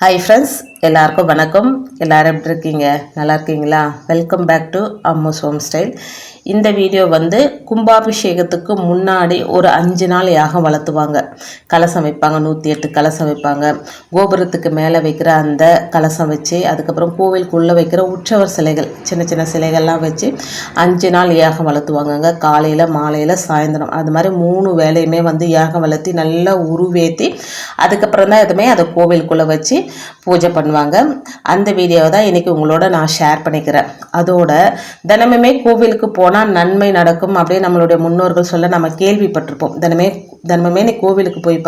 Hi friends எல்லாருக்கும் வணக்கம். எல்லாரும் எப்படி இருக்கீங்க? நல்லா இருக்கீங்களா? Welcome back to Ammu's home style இந்த வீடியோ வந்து கும்பாபிஷேகத்துக்கு முன்னாடி ஒரு அஞ்சு நாள் யாகம் வளர்த்துவாங்க. கலசம் வைப்பாங்க நூற்றி எட்டு கலசம் வைப்பாங்க. கோபுரத்துக்கு மேலே வைக்கிற அந்த கலசம் வச்சு அதுக்கப்புறம் கோவிலுக்குள்ளே வைக்கிற உற்சவர் சிலைகள் சின்ன சின்ன சிலைகள்லாம் வச்சு அஞ்சு நாள் யாகம் வளர்த்துவாங்கங்க. காலையில் மாலையில் சாயந்தரம். அது மாதிரி மூணு வேலையுமே வந்து யாகம் வளர்த்தி நல்லா உருவேற்றி அதுக்கப்புறம் தான் எதுவுமே அதை கோவிலுக்குள்ளே வச்சு பூஜை பண்ணுவாங்க. அந்த வீடியோவை தான் இன்றைக்கி உங்களோட நான் ஷேர் பண்ணிக்கிறேன். அதோட தினமுமே கோவிலுக்கு போனால் நன்மை நடக்கும் அப்படியே நம்மளுடைய முன்னோர்கள் சொல்ல நம்ம கேள்விப்பட்டிருப்போம். தினமே தினமுமே நீ கோவிலுக்கு போய்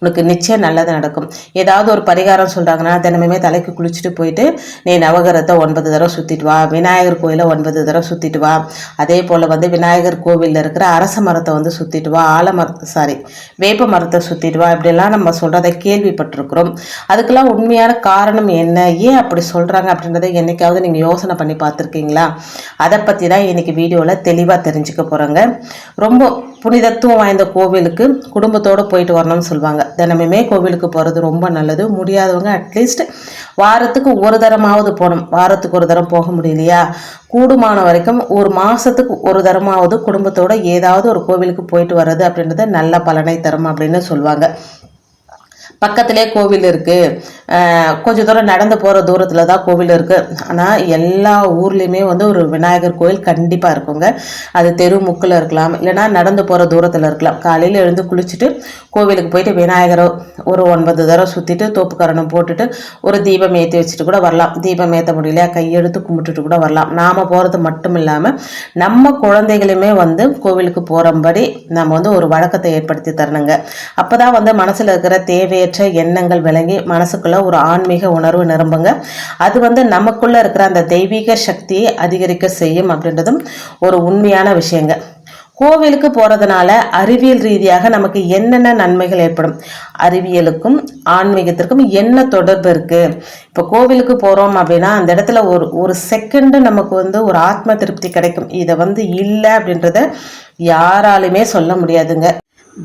உனக்கு நிச்சயம் நல்லது நடக்கும். ஏதாவது ஒரு பரிகாரம் சொல்கிறாங்கன்னா தினமுமே தலைக்கு குளிச்சுட்டு போயிட்டு நீ நவகரத்தை ஒன்பது தடவை சுற்றிட்டு வா. விநாயகர் கோயிலை ஒன்பது தடவை சுற்றிட்டு வா. அதே போல் வந்து விநாயகர் கோவிலில் இருக்கிற அரச மரத்தை வந்து சுற்றிட்டு வா. ஆலமரத்தை சாரி வேப்ப மரத்தை சுற்றிட்டு வா. இப்படிலாம் நம்ம சொல்கிறத கேள்விப்பட்டிருக்கிறோம். அதுக்கெல்லாம் உண்மையான காரணம் என்ன? ஏன் அப்படி சொல்கிறாங்க அப்படின்றத என்றைக்காவது நீங்கள் யோசனை பண்ணி பார்த்துருக்கீங்களா? அதை பற்றி தான் இன்றைக்கி வீடியோவில் தெளிவாக தெரிஞ்சுக்க போகிறோங்க ரொம்ப புனிதத்துவம் வாய்ந்த கோவிலுக்கு குடும்பத்தோடு போயிட்டு வரணும்னு சொல்லுவாங்க தினமுமே கோவிலுக்கு போகிறது ரொம்ப நல்லது. முடியாதவங்க அட்லீஸ்ட் வாரத்துக்கு ஒரு தரமாவது போகணும். வாரத்துக்கு ஒரு தரம் போக முடியலையா? கூடுமான வரைக்கும் ஒரு மாதத்துக்கு ஒரு தரமாவது குடும்பத்தோடு ஏதாவது ஒரு கோவிலுக்கு போயிட்டு வர்றது அப்படின்றது நல்ல பலனை தரும் அப்படின்னு சொல்லுவாங்க பக்கத்திலே கோவில் இருக்குது கொஞ்சம் தூரம் நடந்து போகிற தூரத்தில் தான் கோவில் இருக்குது ஆனால் எல்லா ஊர்லேயுமே வந்து ஒரு விநாயகர் கோவில் கண்டிப்பாக இருக்குங்க. அது தெரு முக்கில் இருக்கலாம் இல்லைனா நடந்து போகிற தூரத்தில் இருக்கலாம். காலையில் எழுந்து குளிச்சுட்டு கோவிலுக்கு போயிட்டு விநாயகரை ஒரு ஒன்பது தடவை சுற்றிட்டு தோப்புக்கரணம் போட்டுட்டு ஒரு தீபம் ஏற்றி வச்சுட்டு கூட வரலாம். தீபம் ஏற்ற முடியல கையெழுத்து கும்பிட்டுட்டு கூட வரலாம். நாம் போகிறது மட்டும் இல்லாமல் நம்ம குழந்தைகளுமே வந்து கோவிலுக்கு போகிறபடி நம்ம வந்து ஒரு வழக்கத்தை ஏற்படுத்தி தரணுங்க. அப்போ தான் வந்து மனசில் இருக்கிற தேவையற்ற எண்ணங்கள் விளங்கி மனசுக்குள்ள ஒரு ஆன்மீக உணர்வு நிரம்புங்க. அது வந்து நமக்குள்ள இருக்கிற அந்த தெய்வீக சக்தியை அதிகரிக்க செய்யும் அப்படின்றதும் ஒரு உண்மையான விஷயங்க. கோவிலுக்கு போகிறதுனால அறிவியல் ரீதியாக நமக்கு என்னென்ன நன்மைகள் ஏற்படும்? அறிவியலுக்கும் ஆன்மீகத்திற்கும் என்ன தொடர்பு இருக்குது இப்போ கோவிலுக்கு போகிறோம் அப்படின்னா அந்த இடத்துல ஒரு ஒரு செகண்டு நமக்கு வந்து ஒரு ஆத்ம திருப்தி கிடைக்கும். இதை வந்து இல்லை அப்படின்றத யாராலுமே சொல்ல முடியாதுங்க.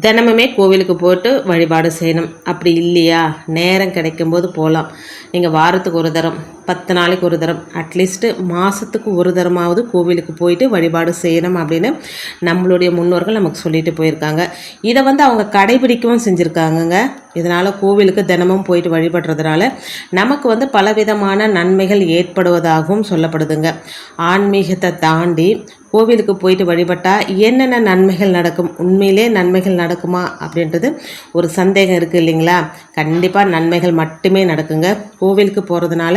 தினமுமே கோவிலுக்கு போட்டு வழிபாடு செய்யணும். அப்படி இல்லையா? நேரம் கிடைக்கும்போது போகலாம் நீங்கள் வாரத்துக்கு ஒரு தரம் பத்து நாளைக்கு ஒரு தரம் அட்லீஸ்ட்டு மாதத்துக்கு ஒரு தரமாவது கோவிலுக்கு போயிட்டு வழிபாடு செய்யணும் அப்படின்னு நம்மளுடைய முன்னோர்கள் நமக்கு சொல்லிட்டு போயிருக்காங்க. இதை வந்து அவங்க கடைபிடிக்கவும் செஞ்சுருக்காங்கங்க. இதனால் கோவிலுக்கு தினமும் போயிட்டு வழிபடுறதுனால நமக்கு வந்து பலவிதமான நன்மைகள் ஏற்படுவதாகவும் சொல்லப்படுதுங்க. ஆன்மீகத்தை தாண்டி கோவிலுக்கு போயிட்டு வழிபட்டால் என்னென்ன நன்மைகள் நடக்கும்? உண்மையிலே நன்மைகள் நடக்குமா? அப்படின்றது ஒரு சந்தேகம் இருக்குது இல்லைங்களா? கண்டிப்பாக நன்மைகள் மட்டுமே நடக்குங்க. கோவிலுக்கு போகிறதுனால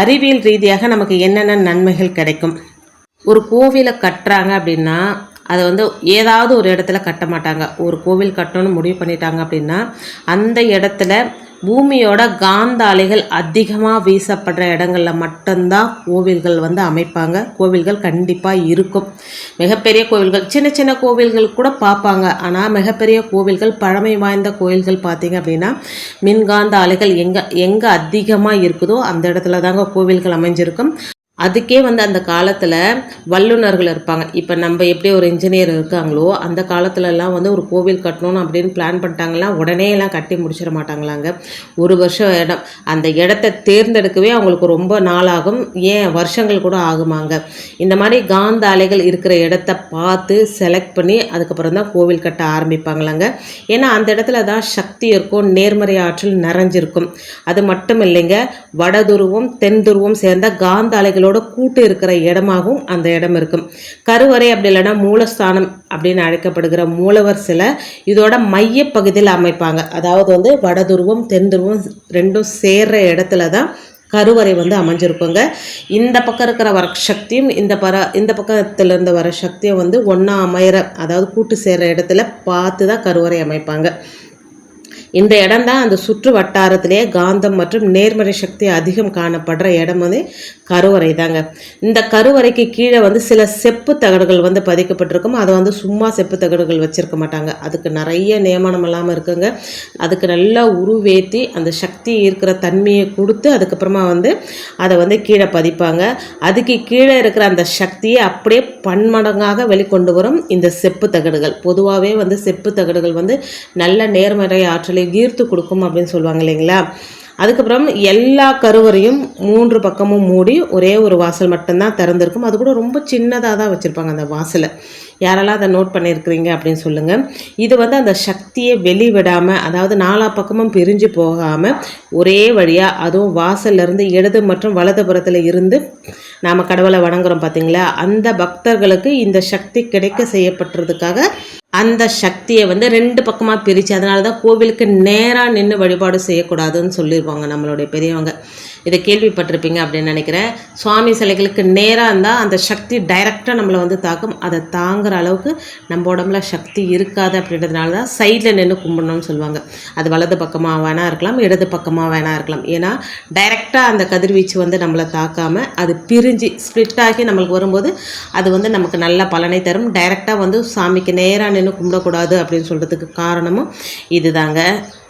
அறிவியல் ரீதியாக நமக்கு என்னென்ன நன்மைகள் கிடைக்கும்? ஒரு கோவிலை கட்டுறாங்க அப்படின்னா அதை வந்து ஏதாவது ஒரு இடத்துல கட்ட மாட்டாங்க. ஒரு கோவில் கட்டணும்னு முடிவு பண்ணிட்டாங்க அப்படின்னா அந்த இடத்துல பூமியோட காந்த அலைகள் அதிகமாக வீசப்படுற இடங்கள்ல மட்டும்தான் கோவில்கள் வந்து அமைப்பாங்க. கோவில்கள் கண்டிப்பாக இருக்கும். மிகப்பெரிய கோவில்கள் சின்ன சின்ன கோவில்கள் கூட பார்ப்பாங்க. ஆனால் மிகப்பெரிய கோவில்கள் பழமை வாய்ந்த கோவில்கள் பார்த்தீங்க அப்படின்னா மின்காந்த அலைகள் எங்கே எங்கே அதிகமாக இருக்குதோ அந்த இடத்துல தாங்க கோவில்கள் அமைஞ்சிருக்கும். அதுக்கே வந்து அந்த காலத்தில் வல்லுநர்கள் இருப்பாங்க. இப்போ நம்ம எப்படி ஒரு இன்ஜினியர் இருக்காங்களோ அந்த காலத்துலலாம் வந்து ஒரு கோவில் கட்டணும் அப்படின்னு பிளான் பண்ணிட்டாங்களா உடனே எல்லாம் கட்டி முடிச்சிட மாட்டாங்களாங்க. ஒரு வருஷம் இடம் அந்த இடத்த தேர்ந்தெடுக்கவே அவங்களுக்கு ரொம்ப நாளாகும். ஏன்? வருஷங்கள் கூட ஆகுமாங்க. இந்த மாதிரி காந்த அலைகள் இருக்கிற இடத்த பார்த்து செலக்ட் பண்ணி அதுக்கப்புறம் தான் கோவில் கட்ட ஆரம்பிப்பாங்களாங்க. ஏன்னா அந்த இடத்துல தான் சக்தி இருக்கும் நேர்மறை ஆற்றல் நிறைஞ்சிருக்கும். அது மட்டும் இல்லைங்க வடதுருவம் தென் துருவம் சேர்ந்த காந்த அலைகளோட கூட்டு இருக்கிற இடமாகவும் அந்த இடம் இருக்கும். கருவறை அப்படி இல்லைன்னா மூலஸ்தானம் அப்படின்னு அழைக்கப்படுகிற மூலவர் சிலை இதோட மைய பகுதியில் அமைப்பாங்க. அதாவது வந்து வடதுருவம் தென் துருவம் ரெண்டும் சேர்ற இடத்துல தான் கருவறை வந்து அமைஞ்சிருக்குங்க. இந்த பக்கம் இருக்கிற வர சக்தியும் இந்த பர இந்த பக்கத்தில் இருந்து வர சக்தியும் வந்து ஒன்றா அமையிற அதாவது கூட்டு சேர்கிற இடத்துல பார்த்து தான் கருவறை அமைப்பாங்க. இந்த இடம் தான் அந்த சுற்று வட்டாரத்திலேயே காந்தம் மற்றும் நேர்மறை சக்தி அதிகம் காணப்படுற இடம் வந்து கருவறை தாங்க இந்த கருவறைக்கு கீழே வந்து சில செப்பு தகடுகள் வந்து பதிக்கப்பட்டிருக்கும். அதை வந்து சும்மா செப்பு தகடுகள் வச்சிருக்க மாட்டாங்க. அதுக்கு நிறைய நியமனம் இல்லாமல் இருக்குங்க. அதுக்கு நல்லா உருவேற்றி அந்த சக்தி இருக்கிற தன்மையை கொடுத்து அதுக்கப்புறமா வந்து அதை வந்து கீழே பதிப்பாங்க. அதுக்கு கீழே இருக்கிற அந்த சக்தியை அப்படியே பன்மடங்காக வெளிக்கொண்டு வரும் இந்த செப்பு தகடுகள். பொதுவாகவே வந்து செப்பு தகடுகள் வந்து நல்ல நேர்மறை ஆற்றலை ஈர்த்து கொடுக்கும் அப்படின்னு சொல்லுவாங்க இல்லைங்களா? அதுக்கப்புறம் எல்லா கருவறையும் மூன்று பக்கமும் மூடி ஒரே ஒரு வாசல் மட்டும்தான் திறந்திருக்கும். அது கூட ரொம்ப சின்னதாக தான் வச்சுருப்பாங்க அந்த வாசலை. யாரெல்லாம் அதை நோட் பண்ணியிருக்கிறீங்க அப்படின்னு சொல்லுங்கள் இது வந்து அந்த சக்தியை வெளிவிடாமல் அதாவது நாலா பக்கமும் பிரிஞ்சு போகாமல் ஒரே வழியாக அதுவும் வாசல்ல இருந்து இடது மற்றும் வலதுபுறத்தில் இருந்து நாம் கடவுளை வணங்குறோம் பார்த்தீங்களா அந்த பக்தர்களுக்கு இந்த சக்தி கிடைக்க செய்யப்பட்டதுக்காக அந்த சக்தியை வந்து ரெண்டு பக்கமாக பிரித்து அதனால தான் கோவிலுக்கு நேராக நின்று வழிபாடு செய்யக்கூடாதுன்னு சொல்லியிருப்பாங்க நம்மளுடைய பெரியவங்க. இதை கேள்விப்பட்டிருப்பீங்க அப்படின்னு நினைக்கிறேன். சுவாமி சிலைகளுக்கு நேராக இருந்தால் அந்த சக்தி டைரெக்டாக நம்மளை வந்து தாக்கும். அதை தாங்குற அளவுக்கு நம்ம உடம்புல சக்தி இருக்காது அப்படின்றதுனால தான் சைடில் நின்று கும்பிடணும்னு சொல்லுவாங்க. அது வலது பக்கமாக வேணா இருக்கலாம் இடது பக்கமாக வேணா இருக்கலாம். ஏன்னா டைரெக்டாக அந்த கதிர்வீச்சு வந்து நம்மளை தாக்காமல் அது பிரிஞ்சு ஸ்ப்ளிட் ஆகி நம்மளுக்கு வரும்போது அது வந்து நமக்கு நல்ல பலனை தரும். டைரெக்டாக வந்து சாமிக்கு நேராக நின்று கும்பிடக்கூடாது அப்படின்னு சொல்கிறதுக்கு காரணமும் இதுதாங்க.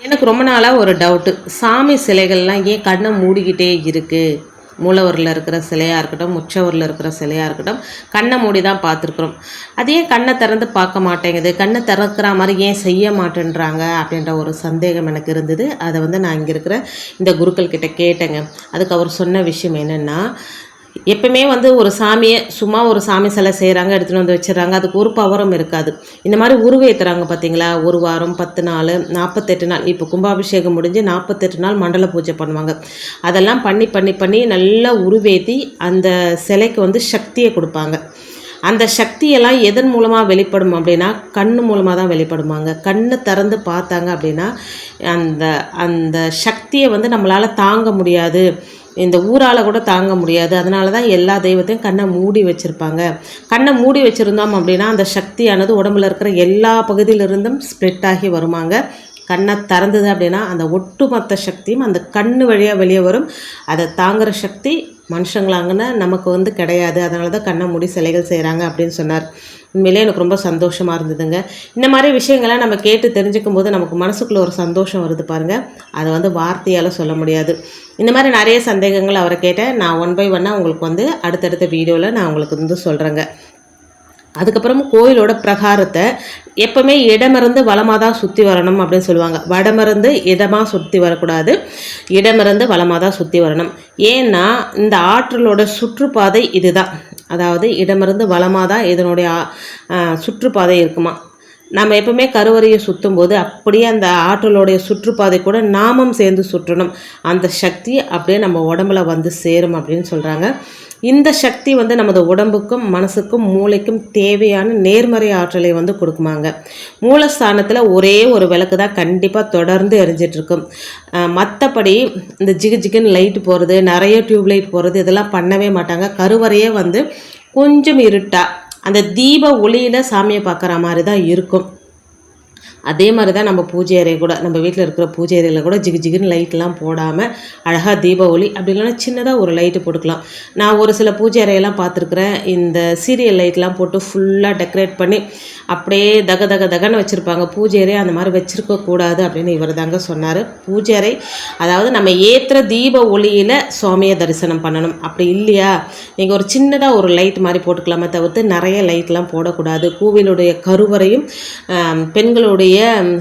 எனக்கு ரொம்ப நாளாக ஒரு டவுட்டு சாமி சிலைகள்லாம் ஏன் கண்ணை மூடிக்கிட்டே இருக்குது மூலவரில் இருக்கிற சிலையாக இருக்கட்டும் முச்சவரில் இருக்கிற சிலையாக இருக்கட்டும் கண்ணை மூடி தான் பார்த்துருக்குறோம். அது ஏன் கண்ணை திறந்து பார்க்க மாட்டேங்குது? கண்ணை திறக்கிற மாதிரி ஏன் செய்ய மாட்டேன்றாங்க? அப்படின்ற ஒரு சந்தேகம் எனக்கு இருந்தது. அதை வந்து நான் இங்கே இருக்கிற இந்த குருக்கள் கிட்டே கேட்டேங்க. அதுக்கு அவர் சொன்ன விஷயம் என்னென்னா எப்பவுமே வந்து ஒரு சாமியை சும்மா ஒரு சாமி சிலை செய்கிறாங்க எடுத்துகிட்டு வந்து வச்சிடறாங்க. அதுக்கு ஒரு பவரும் இருக்காது. இந்த மாதிரி உருவேற்றுறாங்க பார்த்தீங்களா ஒரு வாரம் பத்து நாள் நாற்பத்தெட்டு நாள். இப்போ கும்பாபிஷேகம் முடிஞ்சு நாற்பத்தெட்டு நாள் மண்டல பூஜை பண்ணுவாங்க. அதெல்லாம் பண்ணி பண்ணி பண்ணி நல்லா உருவேற்றி அந்த சிலைக்கு வந்து சக்தியை கொடுப்பாங்க. அந்த சக்தியெல்லாம் எதன் மூலமாக வெளிப்படும் அப்படின்னா கண் மூலமாக தான் வெளிப்படுமாங்க. கண்ணை திறந்து பார்த்தாங்க அப்படின்னா அந்த அந்த சக்தியை வந்து நம்மளால் தாங்க முடியாது. இந்த ஊரால் கூட தாங்க முடியாது. அதனால தான் எல்லா தெய்வத்தையும் கண்ணை மூடி வச்சுருப்பாங்க. கண்ணை மூடி வச்சுருந்தோம் அப்படின்னா அந்த சக்தியானது உடம்புல இருக்கிற எல்லா பகுதியிலிருந்தும் ஸ்ப்ரெட் ஆகி வருமாங்க. கண்ணை திறந்தது அப்படின்னா அந்த ஒட்டுமொத்த சக்தியும் அந்த கண்ணு வழியாக வெளியே வரும். அதை தாங்குகிற சக்தி மனுஷங்களாங்கன்னா நமக்கு வந்து கிடையாது. அதனால தான் கண்ணை மூடி சிலைகள் செய்கிறாங்க அப்படின்னு சொன்னார். உண்மையிலே எனக்கு ரொம்ப சந்தோஷமாக இருந்ததுங்க. இந்த மாதிரி விஷயங்கள்லாம் நம்ம கேட்டு தெரிஞ்சுக்கும் போது நமக்கு மனசுக்குள்ளே ஒரு சந்தோஷம் வருது பாருங்கள் அதை வந்து வார்த்தையால் சொல்ல முடியாது. இந்த மாதிரி நிறைய சந்தேகங்கள் அவரை கேட்டேன். நான் ஒன் பை ஒன்னாக உங்களுக்கு வந்து அடுத்தடுத்த வீடியோவில் நான் உங்களுக்கு வந்து சொல்கிறேங்க அதுக்கப்புறம் கோயிலோட பிரகாரத்தை எப்பவுமே இடமிருந்து வளமாக தான் சுற்றி வரணும் அப்படின்னு சொல்லுவாங்க. வடமிருந்து இடமாக சுற்றி வரக்கூடாது. இடமிருந்து வளமாக தான் சுற்றி வரணும். ஏன்னா இந்த ஆற்றலோட சுற்றுப்பாதை இதுதான். அதாவது இடமிருந்து வளமாக தான் இதனுடைய சுற்றுப்பாதை இருக்குமா? நம்ம எப்பவுமே கருவறையை சுற்றும் போது அப்படியே அந்த ஆற்றலோடைய சுற்றுப்பாதை கூட நாமம் சேர்ந்து சுற்றணும். அந்த சக்தி அப்படியே நம்ம உடம்புல வந்து சேரும் அப்படின்னு சொல்கிறாங்க இந்த சக்தி வந்து நமது உடம்புக்கும் மனசுக்கும் மூளைக்கும் தேவையான நேர்மறை ஆற்றலை வந்து கொடுக்குமாங்க. மூலஸ்தானத்தில் ஒரே ஒரு விளக்கு தான் கண்டிப்பாக தொடர்ந்து எரிஞ்சிட்ருக்கும். மற்றபடி இந்த ஜிகு ஜிகுன்னு லைட் போகிறது நிறைய டியூப்லைட் போகிறது இதெல்லாம் பண்ணவே மாட்டாங்க. கருவறையே வந்து கொஞ்சம் இருட்டாக அந்த தீப ஒளியில் சாமியை பார்க்குற மாதிரி தான் இருக்கும். அதே மாதிரி தான் நம்ம பூஜை அறை கூட நம்ம வீட்டில் இருக்கிற பூஜை அறையில் கூட ஜிகு ஜிகுன்னு லைட்லாம் போடாமல் அழகாக தீப ஒளி அப்படி இல்லைன்னா சின்னதாக ஒரு லைட்டு போட்டுக்கலாம். நான் ஒரு சில பூஜை அறையெல்லாம் பார்த்துருக்குறேன். இந்த சீரியல் லைட்லாம் போட்டு ஃபுல்லாக டெக்கரேட் பண்ணி அப்படியே தக தக தகன்னு வச்சுருப்பாங்க. பூஜை அறை அந்த மாதிரி வச்சுருக்க கூடாது அப்படின்னு இவர் தாங்க சொன்னார். பூஜை அறை அதாவது நம்ம ஏற்றுற தீப ஒளியில் சுவாமியை தரிசனம் பண்ணணும். அப்படி இல்லையா? நீங்கள் ஒரு சின்னதாக ஒரு லைட் மாதிரி போட்டுக்கலாமே தவிர்த்து நிறைய லைட்லாம் போடக்கூடாது. கோவிலுடைய கருவறையும் பெண்களுடைய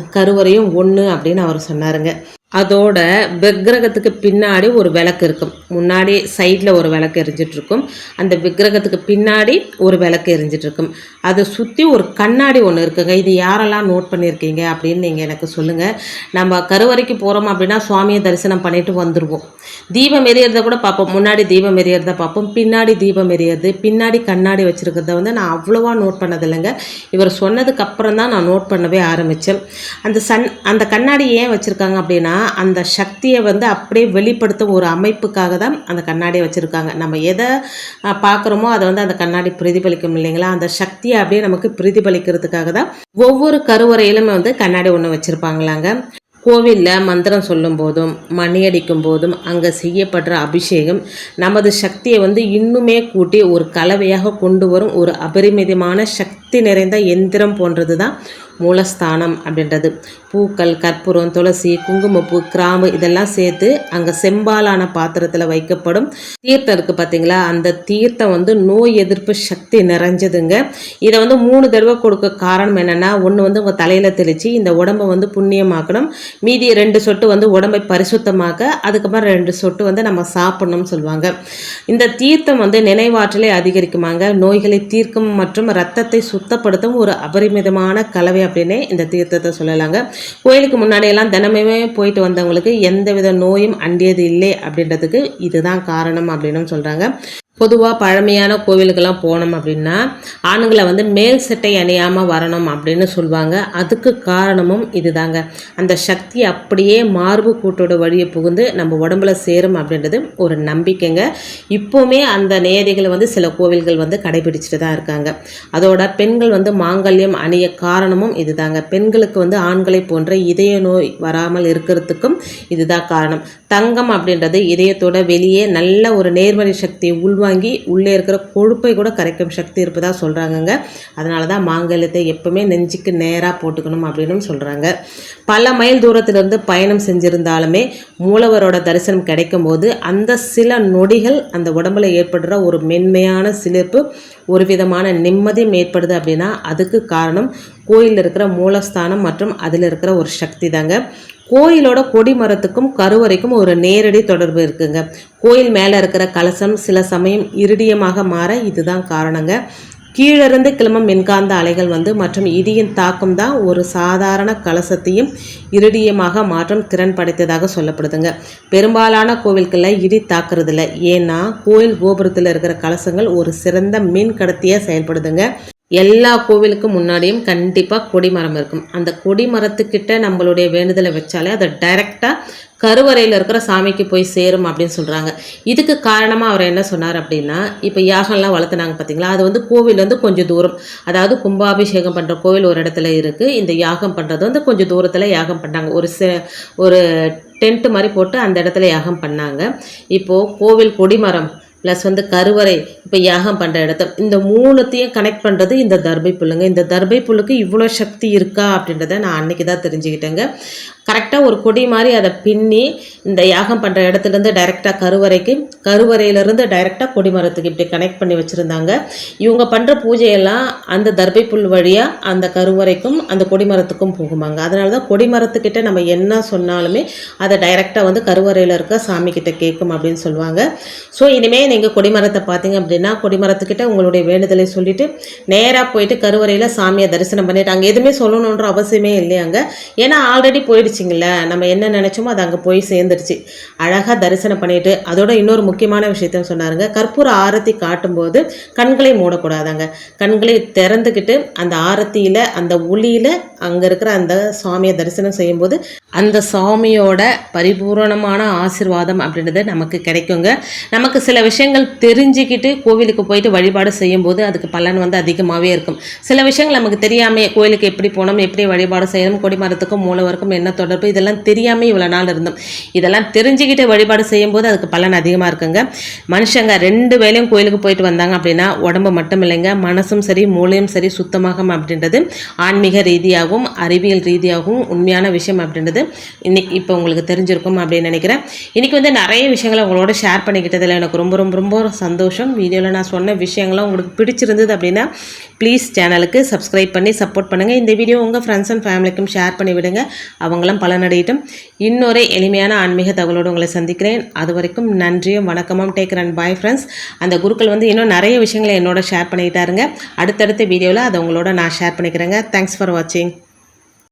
கருவறையும் ஒன்று அப்படின்னு அவர் சொன்னாருங்க. அதோட விக்கிரகத்துக்கு பின்னாடி ஒரு விளக்கு இருக்கும். முன்னாடி சைடில் ஒரு விளக்கு எரிஞ்சிட்ருக்கும் அந்த விக்கிரகத்துக்கு பின்னாடி ஒரு விளக்கு எரிஞ்சிட்ருக்கும் அதை சுற்றி ஒரு கண்ணாடி ஒன்று இருக்குங்க. இது யாரெல்லாம் நோட் பண்ணியிருக்கீங்க அப்படின்னு நீங்கள் எனக்கு சொல்லுங்கள் நம்ம கருவறைக்கு போகிறோம் அப்படின்னா சுவாமியை தரிசனம் பண்ணிட்டு வந்துடுவோம் தீபம் எரியறத கூட பார்ப்போம். முன்னாடி தீபம் எரியறத பார்ப்போம். பின்னாடி தீபம் எரியறது பின்னாடி கண்ணாடி வச்சுருக்கிறத வந்து நான் அவ்வளோவா நோட் பண்ணதில்லைங்க. இவர் சொன்னதுக்கப்புறம் தான் நான் நோட் பண்ணவே ஆரம்பித்தேன் அந்த சன் அந்த கண்ணாடி ஏன் வச்சுருக்காங்க அப்படின்னா அந்த சக்தியை வந்து அப்படியே வெளிப்படுத்தும் ஒரு அமைப்புக்காக தான் அந்த கண்ணாடியை வச்சுருக்காங்க. நம்ம எதை பார்க்குறோமோ அதை வந்து அந்த கண்ணாடி பிரதிபலிக்கும் இல்லைங்களா? அந்த சக்தியை அப்படியே நமக்கு பிரதிபலிக்கிறதுக்காக தான் ஒவ்வொரு கருவறையிலுமே வந்து கண்ணாடி ஒன்று வச்சுருப்பாங்களாங்க. கோவிலில் மந்திரம் சொல்லும் போதும் மணி அடிக்கும் போதும் அங்கே செய்யப்படுற அபிஷேகம் நமது சக்தியை வந்து இன்னுமே கூட்டி ஒரு கலவையாக கொண்டு வரும் ஒரு அபரிமிதமான சக்தி சக்தி நிறைந்த எந்திரம் போன்றது தான் மூலஸ்தானம் அப்படின்றது. பூக்கள் கற்பூரம் துளசி குங்குமப்பூ கிராம்பு இதெல்லாம் சேர்த்து அங்கே செம்பாலான பாத்திரத்தில் வைக்கப்படும். தீர்த்தம் இருக்குது பார்த்தீங்களா அந்த தீர்த்தம் வந்து நோய் எதிர்ப்பு சக்தி நிறைஞ்சதுங்க. இதை வந்து மூணு தடவை கொடுக்க காரணம் என்னென்னா ஒன்று வந்து உங்கள் தலையில் தெளித்து இந்த உடம்பை வந்து புண்ணியமாக்கணும். மீதி ரெண்டு சொட்டு வந்து உடம்பை பரிசுத்தமாக்க அதுக்கப்புறம் ரெண்டு சொட்டு வந்து நம்ம சாப்பிடணும்னு சொல்லுவாங்க. இந்த தீர்த்தம் வந்து நினைவாற்றலை அதிகரிக்குமாங்க. நோய்களை தீர்க்கும் மற்றும் ரத்தத்தை சுத்தப்படுத்தும் ஒரு அபரிமிதமான கலவை அப்படின்னே இந்த தீர்த்தத்தை சொல்லலாங்க. கோயிலுக்கு முன்னாடியெல்லாம் தினமுமே போயிட்டு வந்தவங்களுக்கு எந்தவித நோயும் அண்டியது இல்லை அப்படின்றதுக்கு இதுதான் காரணம் அப்படின்னு சொல்கிறாங்க பொதுவாக பழமையான கோவிலுக்கெல்லாம் போனோம் அப்படின்னா ஆணுங்களை வந்து மேல் சட்டை அணியாமல் வரணும் அப்படின்னு சொல்லுவாங்க அதுக்கு காரணமும் இதுதாங்க. அந்த சக்தி அப்படியே மார்பு கூட்டோட வழியை புகுந்து நம்ம உடம்புல சேரும் அப்படின்றது ஒரு நம்பிக்கைங்க. இப்போவுமே அந்த நேதிகளை வந்து சில கோவில்கள் வந்து கடைபிடிச்சிட்டு தான் இருக்காங்க. அதோட பெண்கள் வந்து மாங்கல்யம் அணிய காரணமும் இதுதாங்க. பெண்களுக்கு வந்து ஆண்களை போன்ற இதய நோய் வராமல் இருக்கிறதுக்கும் இதுதான் காரணம். தங்கம் அப்படின்றது இதயத்தோட வெளியே நல்ல ஒரு நேர்மறை சக்தியை உள்வாங்கி உள்ளே இருக்கிற கொழுப்பை கூட கரைக்கும் சக்தி இருப்பதாக சொல்கிறாங்கங்க அதனால தான் மாங்கல்யத்தை எப்பவுமே நெஞ்சுக்கு நேராக போட்டுக்கணும் அப்படின்னு சொல்கிறாங்க பல மைல் தூரத்திலிருந்து பயணம் செஞ்சுருந்தாலுமே மூலவரோட தரிசனம் கிடைக்கும் போது அந்த சில நொடிகள் அந்த உடம்புல ஏற்படுற ஒரு மென்மையான சிலிர்ப்பு ஒரு விதமான நிம்மதியும் ஏற்படுது அப்படின்னா அதுக்கு காரணம் கோயிலில் இருக்கிற மூலஸ்தானம் மற்றும் அதில் இருக்கிற ஒரு சக்தி தாங்க கோயிலோட கொடி மரத்துக்கும் கருவறைக்கும் ஒரு நேரடி தொடர்பு இருக்குங்க. கோயில் மேலே இருக்கிற கலசம் சில சமயம் இருடியமாக மாற இதுதான் காரணங்க. கீழிருந்து கிளம்பும் மின்காந்த அலைகள் வந்து மற்றும் இடியின் தாக்கம் தான் ஒரு சாதாரண கலசத்தையும் இருடியமாக மாற்றம் திறன் படைத்ததாக சொல்லப்படுதுங்க. பெரும்பாலான கோவில்களில் இடி தாக்குறதில்ல. ஏன்னா கோயில் கோபுரத்தில் இருக்கிற கலசங்கள் ஒரு சிறந்த மின் கடத்தியாக செயல்படுதுங்க. எல்லா கோவிலுக்கும் முன்னாடியும் கண்டிப்பாக கொடிமரம் இருக்கும். அந்த கொடிமரத்துக்கிட்ட நம்மளுடைய வேண்டுதலை வச்சாலே அதை டைரெக்டாக கருவறையில் இருக்கிற சாமிக்கு போய் சேரும் அப்படின்னு சொல்கிறாங்க இதுக்கு காரணமாக அவர் என்ன சொன்னார் அப்படின்னா இப்போ யாகம்லாம் வளர்த்துனாங்க பார்த்தீங்களா அது வந்து கோவில் வந்து கொஞ்சம் தூரம். அதாவது கும்பாபிஷேகம் பண்ணுற கோவில் ஒரு இடத்துல இருக்குது இந்த யாகம் பண்ணுறது வந்து கொஞ்சம் தூரத்தில் யாகம் பண்ணாங்க. ஒரு செ ஒரு டென்ட்டு மாதிரி போட்டு அந்த இடத்துல யாகம் பண்ணாங்க. இப்போது கோவில் கொடிமரம் ப்ளஸ் வந்து கருவறை இப்போ யாகம் பண்ணுற இடத்த. இந்த மூணுத்தையும் கனெக்ட் பண்ணுறது இந்த தர்பை புல்லுங்க. இந்த தர்பை புல்லுக்கு இவ்வளோ சக்தி இருக்கா அப்படின்றத நான் அன்றைக்கி தான் தெரிஞ்சுக்கிட்டேங்க. கரெக்டாக ஒரு கொடி மாதிரி அதை பின்னி இந்த யாகம் பண்ணுற இடத்துலேருந்து டைரெக்டாக கருவறைக்கு கருவறையிலேருந்து டைரெக்டாக கொடிமரத்துக்கு இப்படி கனெக்ட் பண்ணி வச்சுருந்தாங்க. இவங்க பண்ணுற பூஜையெல்லாம் அந்த தர்பை புல் வழியாக அந்த கருவறைக்கும் அந்த கொடிமரத்துக்கும் போகுமாங்க. அதனால தான் கொடிமரத்துக்கிட்ட நம்ம என்ன சொன்னாலுமே அதை டைரெக்டாக வந்து கருவறையில் இருக்க சாமிக்கிட்ட கேட்கும் அப்படின்னு சொல்லுவாங்க. ஸோ இனிமேல் நீங்கள் கொடிமரத்தை பார்த்தீங்க அப்படின்னா கொடிமரத்துக்கிட்ட உங்களுடைய வேண்டுதலை சொல்லிவிட்டு நேராக போயிட்டு கருவறையில் சாமியை தரிசனம் பண்ணிவிட்டு அங்கே எதுவுமே சொல்லணுன்ற அவசியமே இல்லையாங்க ஏன்னா ஆல்ரெடி போயிடுச்சிங்கள நம்ம என்ன நினச்சோமோ அது அங்கே போய் சேர்ந்துருச்சு. அழகாக தரிசனம் பண்ணிவிட்டு அதோட இன்னொரு முக்கியமான விஷயத்தையும் சொன்னாருங்க. கற்பூர ஆரத்தி காட்டும்போது கண்களை மூடக்கூடாதாங்க. கண்களை திறந்துக்கிட்டு அந்த ஆரத்தியில் அந்த ஒளியில் அங்கே இருக்கிற அந்த சுவாமியை தரிசனம் செய்யும்போது அந்த சுவாமியோட பரிபூரணமான ஆசிர்வாதம் அப்படின்றது நமக்கு கிடைக்குங்க. நமக்கு சில விஷயங்கள் தெரிஞ்சுக்கிட்டு கோவிலுக்கு போயிட்டு வழிபாடு செய்யும்போது அதுக்கு பலன் வந்து அதிகமாகவே இருக்கும். சில விஷயங்கள் நமக்கு தெரியாமல் கோயிலுக்கு எப்படி போகணும் எப்படி வழிபாடு செய்யணும் கொடிமரத்துக்கும் மூலவருக்கும் என்ன தொடர்பு இதெல்லாம் தெரியாமல் இவ்வளோ நாள் இருந்தோம். இதெல்லாம் தெரிஞ்சுக்கிட்டு வழிபாடு செய்யும்போது அதுக்கு பலன் அதிகமாக இருக்குங்க. மனுஷங்க ரெண்டு வேலையும் கோயிலுக்கு போயிட்டு வந்தாங்க அப்படின்னா உடம்பு மட்டும் இல்லைங்க மனசும் சரி மூளையும் சரி சுத்தமாகும் அப்படின்றது ஆன்மீக ரீதியாகவும் அறிவியல் ரீதியாகவும் உண்மையான விஷயம் அப்படின்றது இன்னைக்கு இப்போ உங்களுக்கு தெரிஞ்சிருக்கும் அப்படின்னு நினைக்கிறேன். இன்றைக்கி வந்து நிறைய விஷயங்களை உங்களோட ஷேர் பண்ணிக்கிட்டதில் எனக்கு ரொம்ப ரொம்ப ரொம்ப சந்தோஷம். வீடியோவில் நான் சொன்ன விஷயங்கள்லாம் உங்களுக்கு பிடிச்சிருந்தது அப்படின்னா ப்ளீஸ் சேனலுக்கு சப்ஸ்கிரைப் பண்ணி சப்போர்ட் பண்ணுங்கள் இந்த வீடியோ உங்கள் ஃப்ரெண்ட்ஸ் அண்ட் ஃபேமிலிக்கும் ஷேர் பண்ணி விடுங்க. அவங்களும் பலனடையட்டும். இன்னொரு எளிமையான ஆன்மீக தகவலோடு உங்களை சந்திக்கிறேன். அது வரைக்கும் நன்றியும் வணக்கமும். டேக் அண்ட் பாய் ஃப்ரெண்ட்ஸ் அந்த குருக்கள் வந்து இன்னும் நிறைய விஷயங்களை என்னோட ஷேர் பண்ணிக்கிட்டாருங்க அடுத்தடுத்த வீடியோவில் அதை உங்களோட நான் ஷேர் பண்ணிக்கிறேங்க. தேங்க்ஸ் ஃபார் வாட்சிங்